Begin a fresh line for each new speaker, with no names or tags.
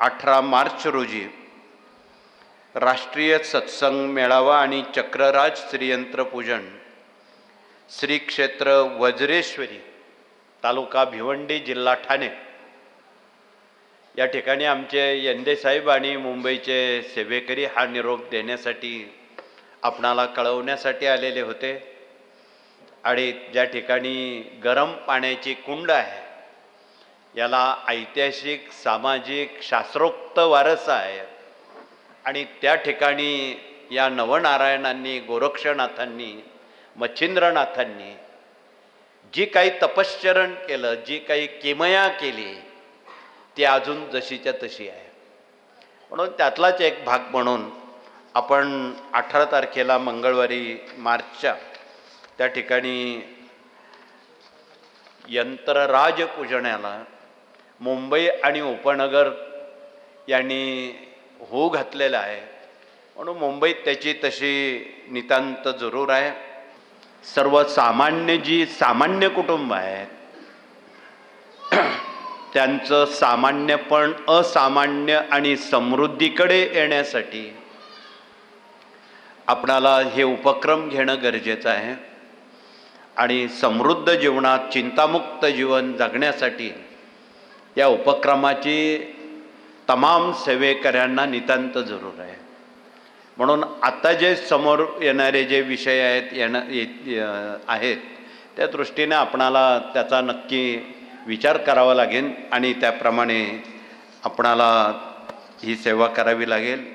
अठरा मार्च रोजी राष्ट्रीय सत्संग मेळावा आणि चक्रराज श्रीयंत्र पूजन श्री क्षेत्र वज्रेश्वरी तालुका भिवंडी जिल्हा ठाणे. या ठिकाणी आमचे यंदे साहेब आणि मुंबईचे सेवेकरी हा निरोप देण्यासाठी आपणाला कळवण्यासाठी आलेले होते. आणि ज्या ठिकाणी गरम पाण्याची कुंड आहे याला ऐतिहासिक सामाजिक शास्त्रोक्त वारसा आहे. आणि त्या ठिकाणी या नवनारायणांनी गोरक्षनाथांनी मच्छिंद्रनाथांनी जी काही तपश्चरण केलं जी काही किमया केली ती अजून जशीच्या तशी आहे. म्हणून त्यातलाच एक भाग म्हणून आपण अठरा तारखेला मंगळवारी मार्चच्या त्या ठिकाणी यंत्रराज पूजण्याला मुंबई आणि उपनगर यांनी हो घातलेला आहे. म्हणून मुंबईत त्याची तशी नितांत जरूर आहे. सर्वसामान्य जी सामान्य कुटुंब आहेत त्यांचं सामान्यपण असामान्य आणि समृद्धीकडे येण्यासाठी आपणाला हे उपक्रम घेणं गरजेचं आहे. आणि समृद्ध जीवनात चिंतामुक्त जीवन जगण्यासाठी या उपक्रमाची तमाम सेवेकऱ्यांना नितांत जरूर आहे. म्हणून आता जे समोर येणारे जे विषय आहेत येणं ये- आहेत त्या दृष्टीने आपणाला त्याचा नक्की विचार करावा लागेल आणि त्याप्रमाणे आपणाला ही सेवा करावी लागेल.